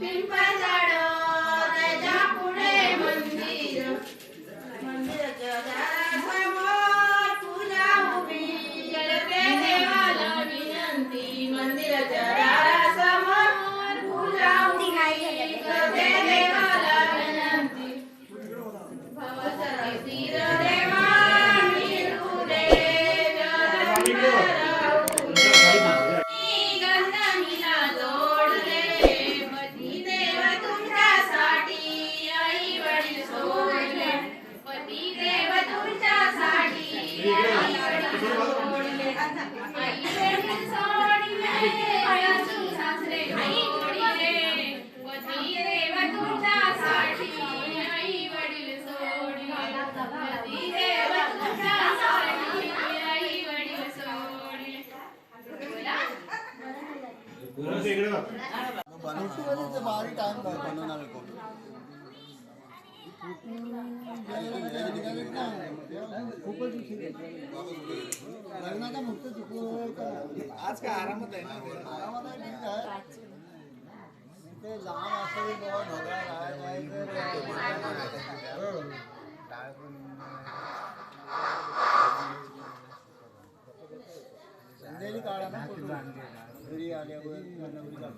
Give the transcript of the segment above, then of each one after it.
Pimpadar. बनवते time बनवणार खूपच लग्नाचा मुक्त चुकलं आज काय आरामात आहे ना आरामात आहे ठीक आहे ते लहान असेल तेव्हा ढोकळा राहायचा संध्याकाळी काढा ना दर्याल्यावर नवरीला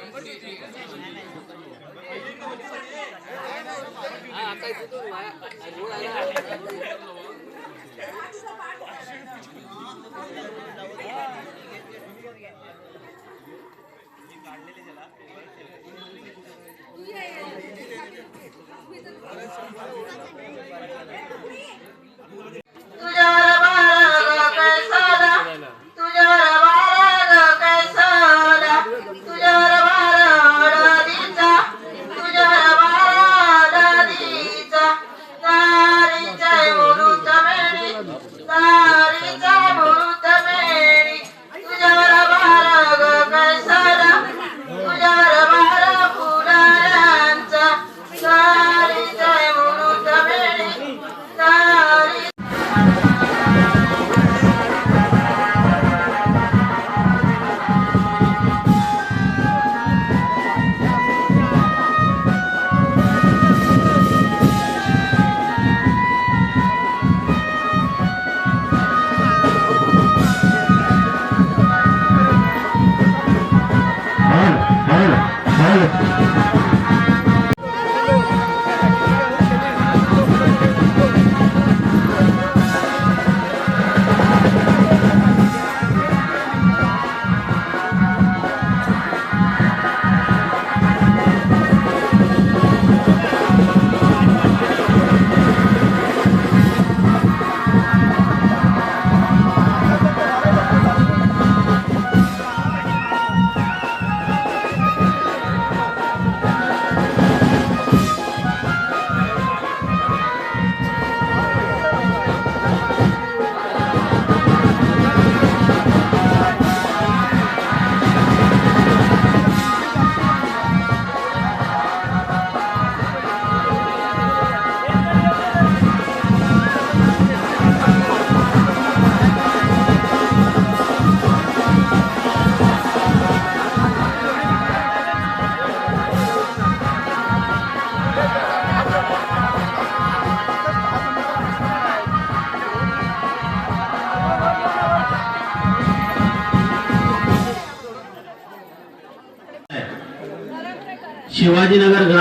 शंभर 啊，雞股都要買啊，唔好啦。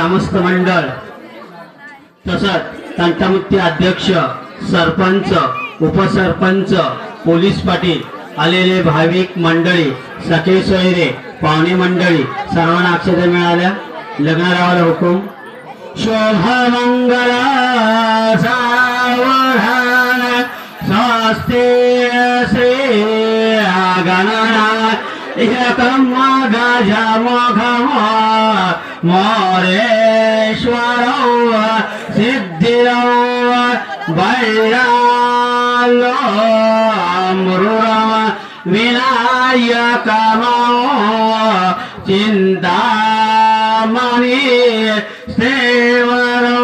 ग्रामस्थ मंडळ तसंच तंटामुक्ती अध्यक्ष सरपंच उपसरपंच पोलीस पाटील आलेले भाविक मंडळी सखे सोयरे पाहुणे मंडळी सर्वांना अक्षता मिळाल्या. लग्नारावाला हुकूम. शोभमंगल सावधान स्वस्ति श्री गणना एकम गजमुख மாரேஸ்வரோ சித்திரோ பைராலோ அம்ருரம விநாயகமோ சிந்தாமணி சேவரோ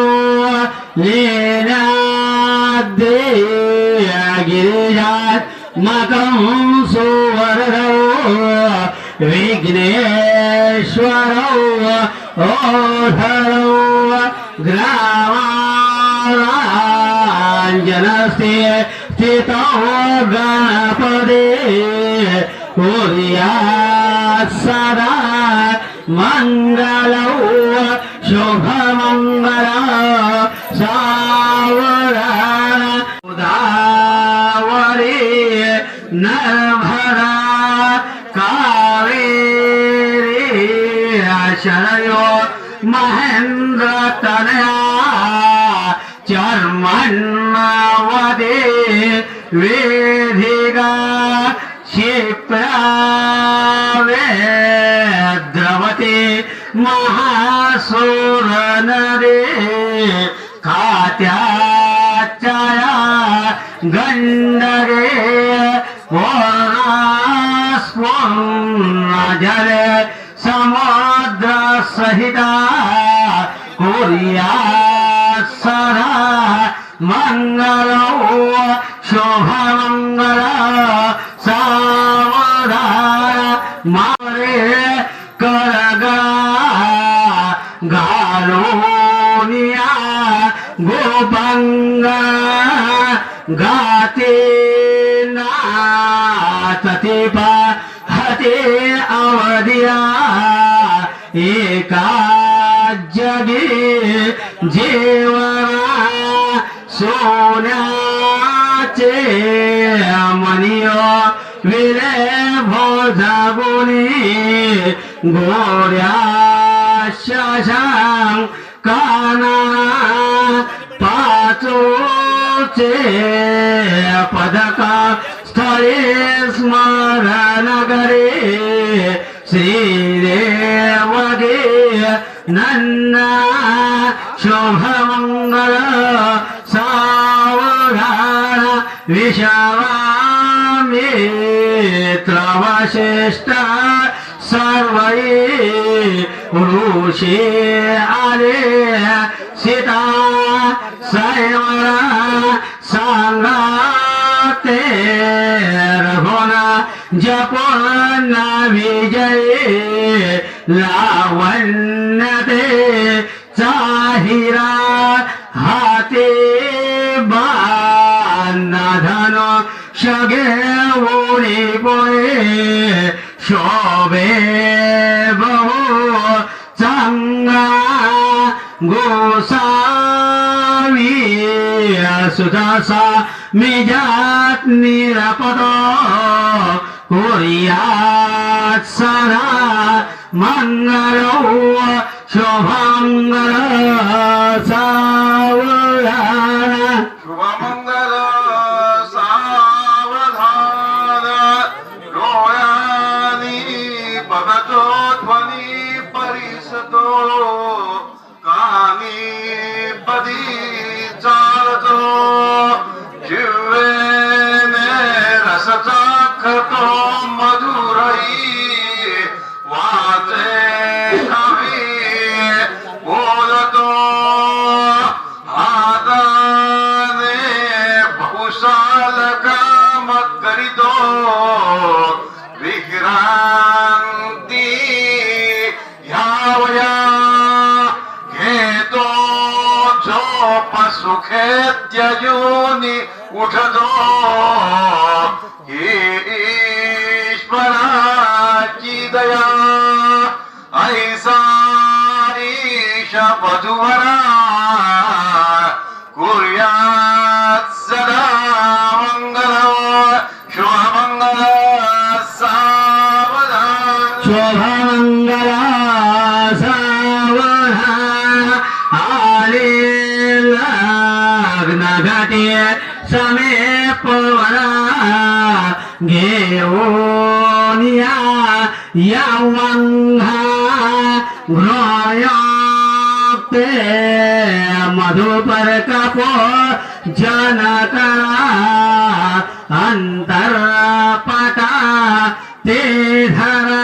லீலாத்ரிய கிரிஜாத் மகம் சுவரோ ఓఢరువ గ్రామాంజనస్తి స్థితో గణపదే ఓరియా సదా మంగళ శుభమంగళ సా गण्डरे जले समुद्र सहिता कुर्या सदा मङ्गलौ কাজে যেওয়া সোনাচে মনিও বিলে ভজাবনি, গোড়া শাসাং কানা পাচোচে, পদকা স্থলে স্মরণ করে শ্রীদেব নন্না শুভমঙ্গল সাবধান বিষামি ত্রবশ্রেষ্ঠ সর্বৈ ঋষি আরে সীতা সৈমরা সাঙ্গাতে রঘুনা জপনা বিজয় লাবণ্য মেরা হাতে বাধান সগে ওরে বয়ে সবে বহু চাঙ্গা গোসাবি সুদাসা মিজাত নিরাপদ করিয়া সারা মঙ্গল 조황가라 사울라 त्यजूनी उठतो ही ईश्वराची दया ऐसा ईश वधुवरा घेऊनिया यवंघा गृहयोक्ते मधुपर कपो जनकरा अंतरपटा ते धरा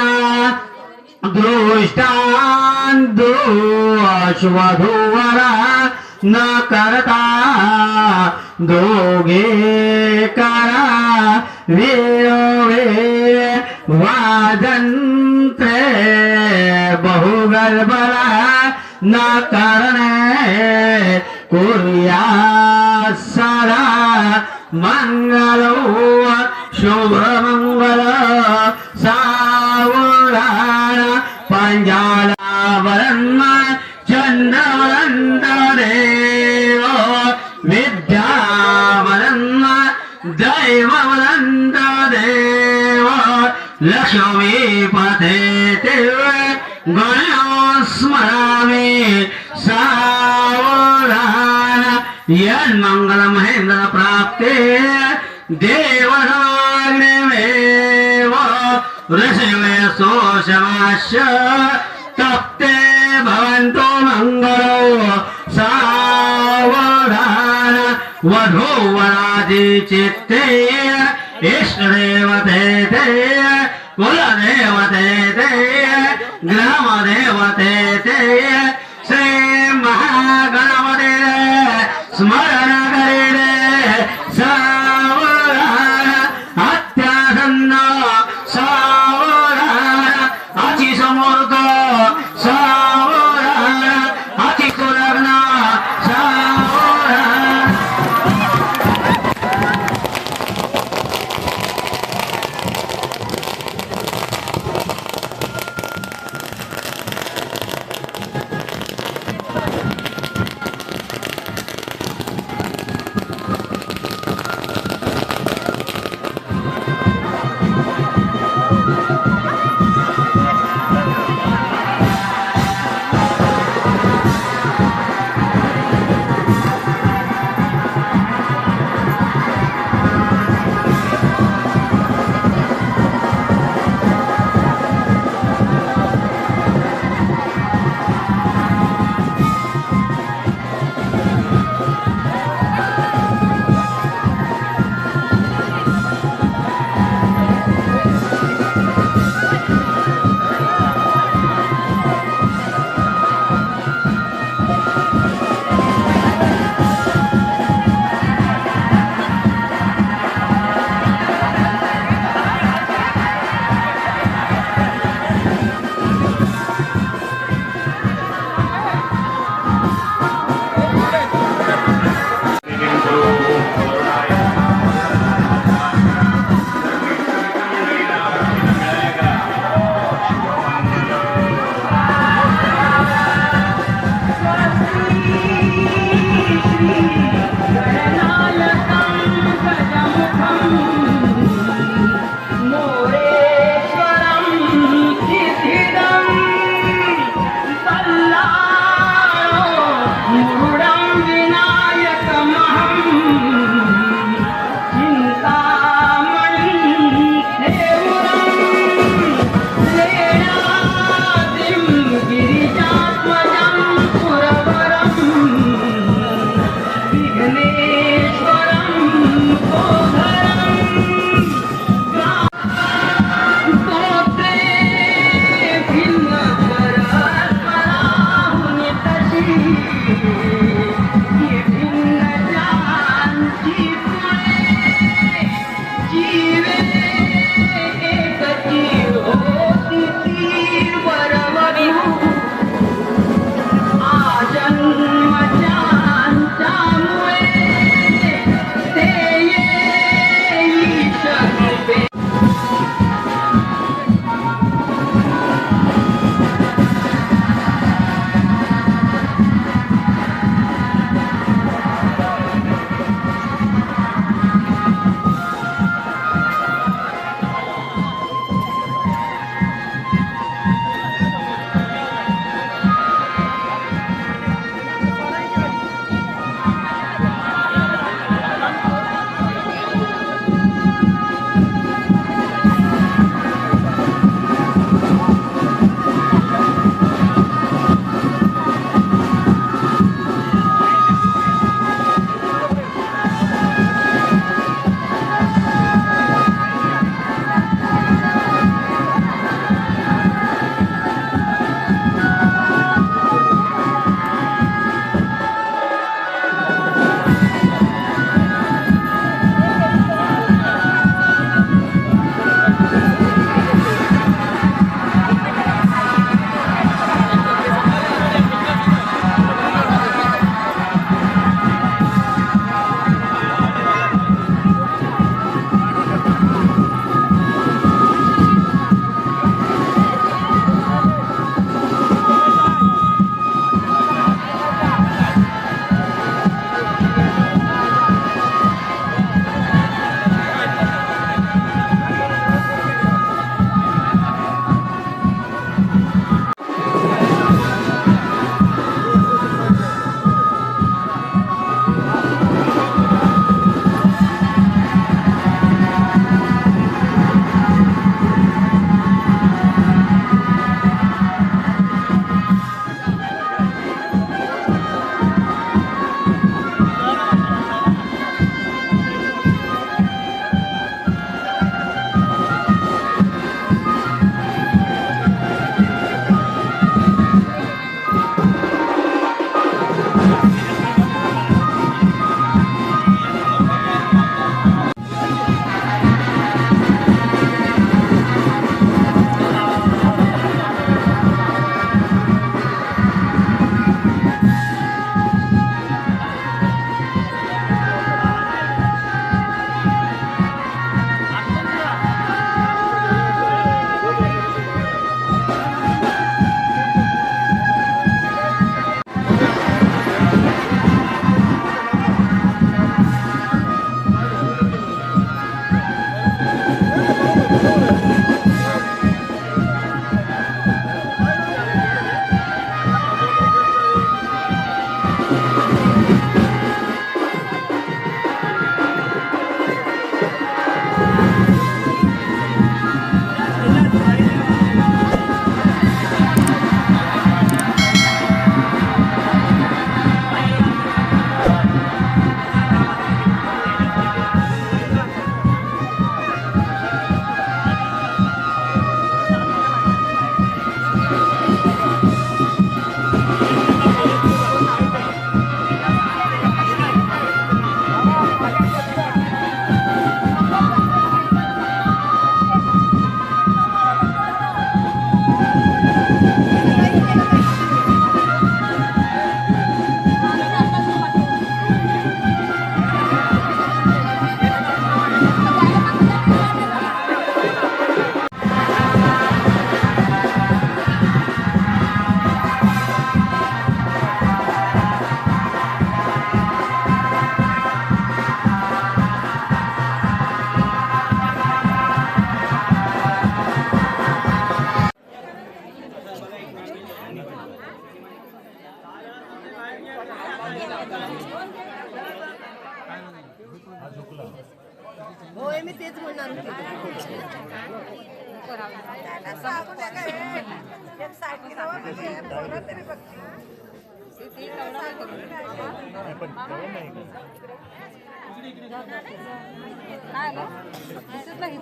दृष्टांतो अश्वधूवरा न करता दोगे करा वे वाजन्ते बहुगर्भरा न करणे कुर्या सदा मङ्गलो शुभमङ्गल ते गणो स्मरामि। सावधान। यन्मङ्गलमहेन्द्र प्राप्ते देवराग्निमेव ऋषिवे सोषमाश्च तप्ते भवन्तो मङ्गलो। सावधान। वधूवराजि चित्ते। इष्टदेवते ते। కులదేవతే గ్రామదేవతే శ్రీ మహాగణపతి స్మర Yeah.